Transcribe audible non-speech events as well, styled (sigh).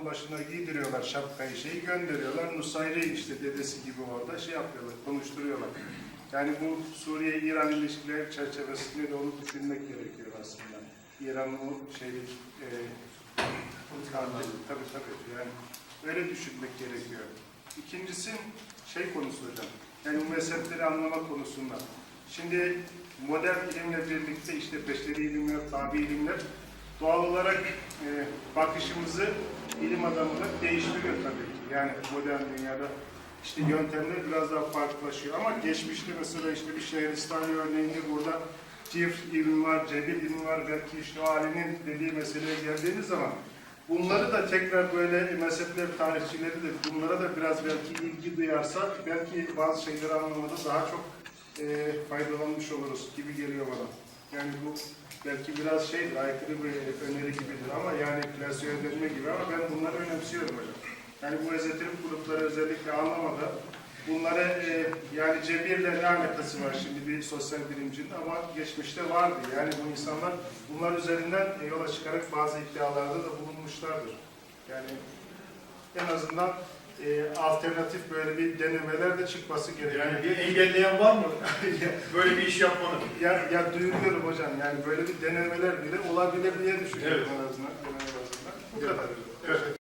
alnının başına giydiriyorlar şapkayı şeyi gönderiyorlar. Nusayri işte dedesi gibi orada şey yapıyorlar, konuşturuyorlar. Yani bu Suriye-İran ilişkileri çerçevesinde de onu düşünmek gerekiyor aslında. İran'ın o şey e, tabii tabii yani öyle düşünmek gerekiyor. İkincisi şey konusu hocam. Yani bu mezhepleri anlama konusunda. Şimdi modern ilimle birlikte işte beşeri ilimler, tabi ilimler doğal olarak e, bakışımızı ilim adamı da değiştiriyor tabii ki. Yani modern dünyada işte yöntemler biraz daha farklılaşıyor. Ama geçmişte mesela işte bir Şehristani örneğinde burada cifr ilmi var, cebir ilmi var, belki işte o alimin dediği meseleye geldiğiniz zaman bunları da tekrar böyle mezhepler tarihçileri de bunlara da biraz belki ilgi duyarsa belki bazı şeyleri anlamada daha çok e, faydalanmış oluruz gibi geliyor bana. Yani bu belki biraz şeydir, aykırı bir öneri gibidir ama yani klasöre dönme gibi ama ben bunları önemsiyorum hocam. Yani bu ezoterik grupları özellikle anlamada bunları e, yani cebirle ne alakası var şimdi bir sosyal bilimcinin ama geçmişte vardı. Yani bu insanlar bunlar üzerinden e, yola çıkarak bazı iddialarda da bulunmuşlardır. Yani en azından e, alternatif böyle bir denemeler de çıkması gerekiyor. Yani bir engelleyen var mı? (laughs) Böyle bir iş yapmanı. Ya, ya duyuruyorum hocam yani böyle bir denemeler bile olabilir diye düşünüyorum Evet. en azından. En azından. Bu kadar. Evet.